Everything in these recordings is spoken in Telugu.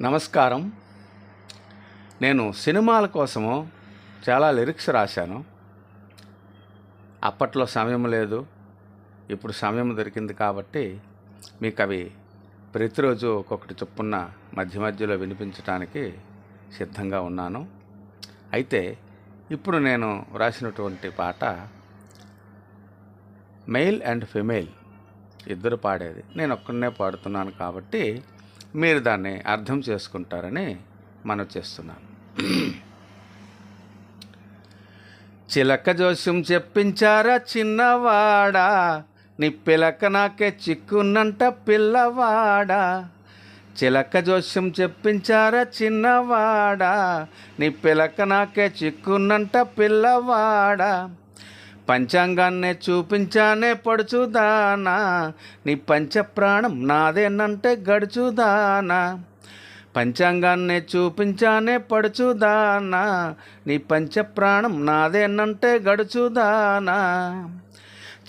నమస్కారం. నేను సినిమాల కోసము చాలా లిరిక్స్ రాశాను. అప్పట్లో సమయం లేదు ఇప్పుడు సమయం దొరికింది కాబట్టి మీకు అవి ప్రతిరోజు ఒక్కొక్కటి చొప్పున మధ్య మధ్యలో వినిపించడానికి సిద్ధంగా ఉన్నాను. అయితే ఇప్పుడు నేను రాసినటువంటి పాట మెయిల్ అండ్ ఫిమేల్ ఇద్దరు పాడేది. నేను ఒక్కడనే పాడుతున్నాను కాబట్టి మీరు దాన్ని అర్థం చేసుకుంటారని మనం చేస్తున్నాను. చిలక జోస్యం చెప్పించారా చిన్నవాడా? నీ పిలక నాకే చిక్కున్నంట పిల్లవాడా? చిలక జోస్యం చెప్పించారా చిన్నవాడా? నీ పిలక నాకే చిక్కున్నంట పిల్లవాడా? పంచాంగాన్నే చూపించానే పడుచుదానా. నీ పంచ ప్రాణం నాదేనంటే గడుచుదానా. పంచాంగాన్నే చూపించానే పడుచుదానా. నీ పంచ ప్రాణం నాదేనంటే గడుచుదానా.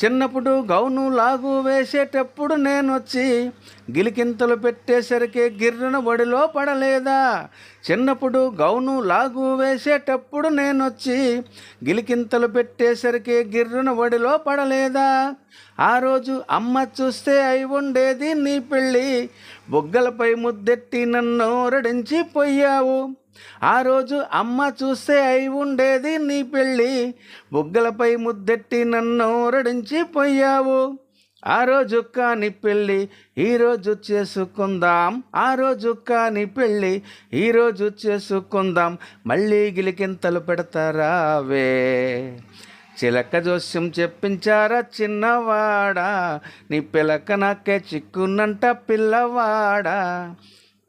చిన్నప్పుడు గౌను లాగు వేసేటప్పుడు నేను వచ్చి గిలికింతలు పెట్టేసరికి గిర్రున ఒడిలో పడలేదా? చిన్నప్పుడు గౌను లాగు వేసేటప్పుడు నేను వచ్చి గిలికింతలు పెట్టేసరికి గిర్రున ఒడిలో పడలేదా? ఆ రోజు అమ్మ చూస్తే అయి ఉండేది నీ పెళ్ళి. బొగ్గలపై ముద్దెట్టి నన్ను రడించి పోయావు ఆ రోజు అమ్మ చూస్తే అయి ఉండేది నీ పెళ్ళి. బుగ్గలపై ముద్దెట్టి నన్ను రడించి పోయావు. ఆ రోజు కాని పెళ్ళి ఈరోజు చేసుకుందాం. ఆ రోజు కాని పెళ్ళి ఈరోజు చేసుకుందాం. మళ్ళీ గిలికింతలు పెడతారావే చిలక జోస్యం చెప్పించారా చిన్నవాడా? నీ పిలక నాకే చిక్కునంట పిల్లవాడా?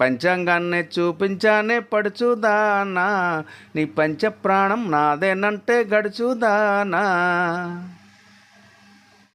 పంచాంగాన్నే చూపించానే పడుచుదానా. నీ పంచ ప్రాణం నాదేనంటే గడుచుదానా.